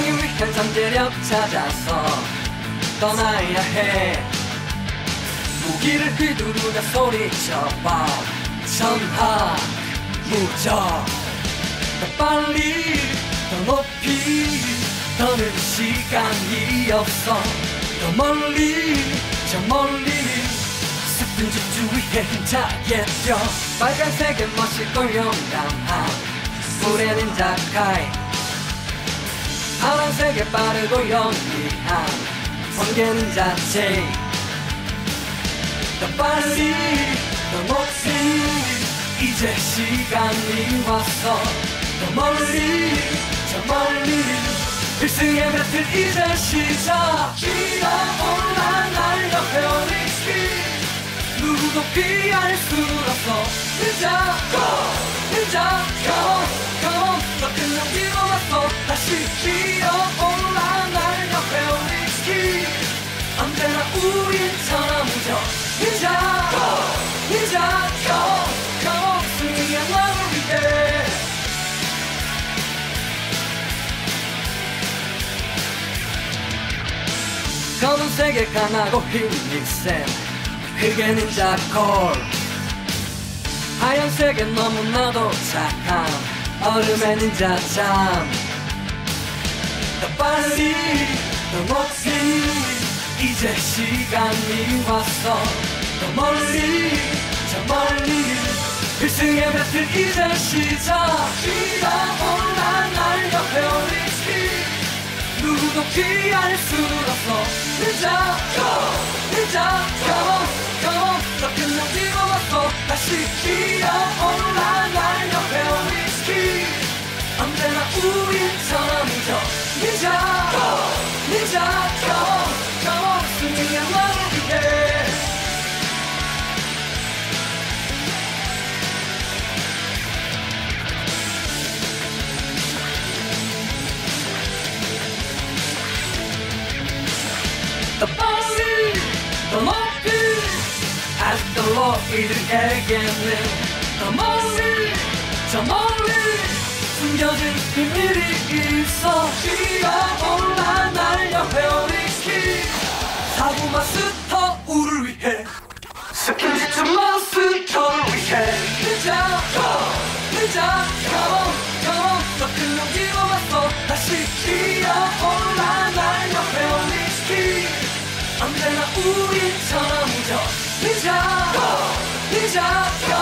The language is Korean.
성공이 위한 잠재력 찾아서 떠나야 해. 무기를 휘두르며 소리쳐봐. 전하 무적. 더 빨리 더 높이 더 늦은 시간이 없어. 더 멀리 저 멀리. 슬픈 집주 위에 힘차게 뛰어 빨간색의 멋있고 용감한. 불의 닌자 카이 파란색의 빠르고 영리한 닌자 제이 더 빨리 더 높이 이제 시간이 왔어 더 멀리 저 멀리. 필승의 배틀 이제 시작 기어올라 날려 페어리스키 누구도 피할 수 없어. 닌자 검은색에 강하고 힘이 센 흑의 닌자 콜. 하얀색에 너무나도 착한 얼음의 닌자 잠더 빨리 더 높이 이제 시간이 왔어. 더 멀리 저 멀리. 필승의 배틀 이제 시작 피할 수 없어. 닌자 더 높이 아직도 너희들에게는 더 멀리 저 멀리 숨겨진 비밀이 있어. 기어올라 날려 헤어리키 사고마스 늦자 늦자 come on